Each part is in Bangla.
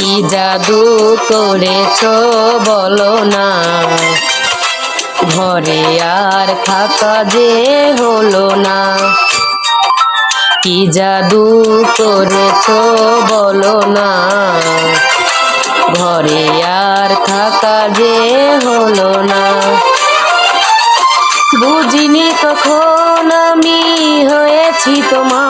কি জাদু করেছ বলো না। ঘরে আর থাকা যে হলো না। কি জাদু করেছ বলো না। ঘরে আর থাকা যে হলো না। বুঝিনি কখন আমি হয়েছি তোমার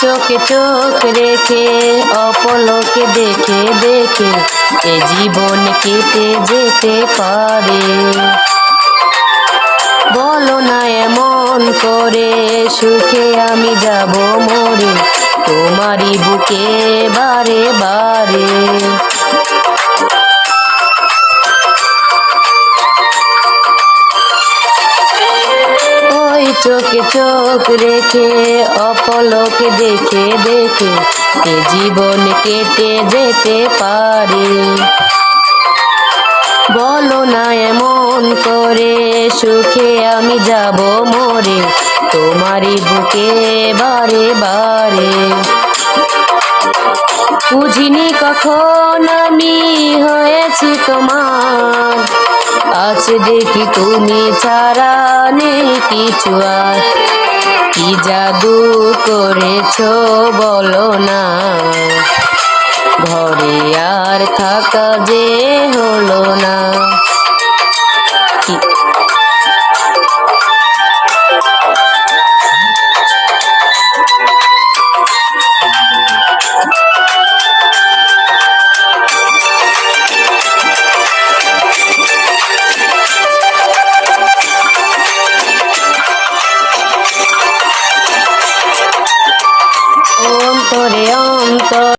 চোখে চোখ রেখে, অপলোকে দেখে দেখে এ জীবন কেটে যেতে পারে। বলো না এমন করে, সুখে আমি যাব মরে, তোমারই বুকে বারে চোখে চোখ রেখে, অপলকে দেখে দেখে এ জীবন কেটে যেতে পারে। বলো না এমন করে, সুখে আমি যাব মরে, তোমারই বুকে বারে বারে। বুঝিনি কখন আমি হয়েছি তোমার আজ দেখি তুমি ছাড়া নেই কিছু আর। কি জাদু করেছ বলো না। ঘরে আর থাকা যে হলো না।